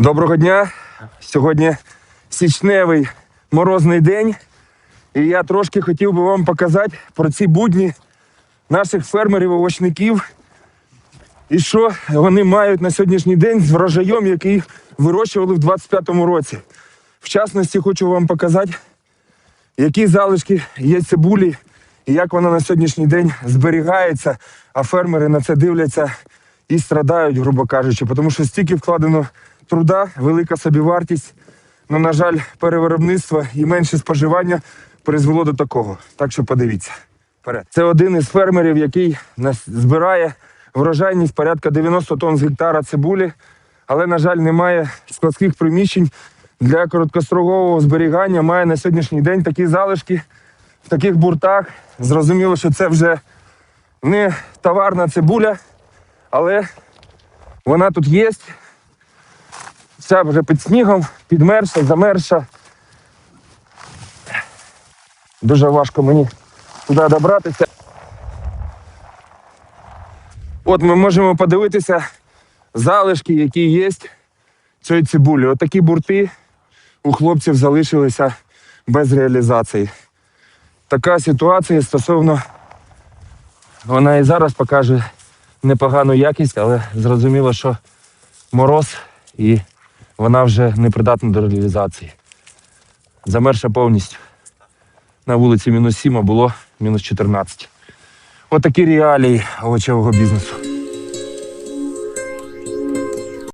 Доброго дня! Сьогодні січневий морозний день. І я трошки хотів би вам показати про ці будні наших фермерів-овочників. І що вони мають на сьогоднішній день з врожаєм, який вирощували в 25-му році. В частності хочу вам показати, які залишки є цибулі і як вона на сьогоднішній день зберігається, а фермери на це дивляться і страдають, грубо кажучи, тому що стільки вкладено труда, велика собівартість, але, на жаль, перевиробництво і менше споживання призвело до такого. Так що подивіться. Вперед. Це один із фермерів, який збирає врожайність порядка 90 тонн з гектара цибулі, але, на жаль, немає складських приміщень для короткострогового зберігання. Має на сьогоднішній день такі залишки в таких буртах. Зрозуміло, що це вже не товарна цибуля, але вона тут є. Вся вже під снігом, підмерша, замерша. Дуже важко мені туди добратися. От ми можемо подивитися залишки, які є цієї цибулі. Отакі бурти у хлопців залишилися без реалізації. Така ситуація стосовно вона і зараз покаже непогану якість, але зрозуміло, що мороз і вона вже не придатна до реалізації. Замерша повністю. На вулиці мінус 7, а було мінус 14. Отакі реалії овочевого бізнесу.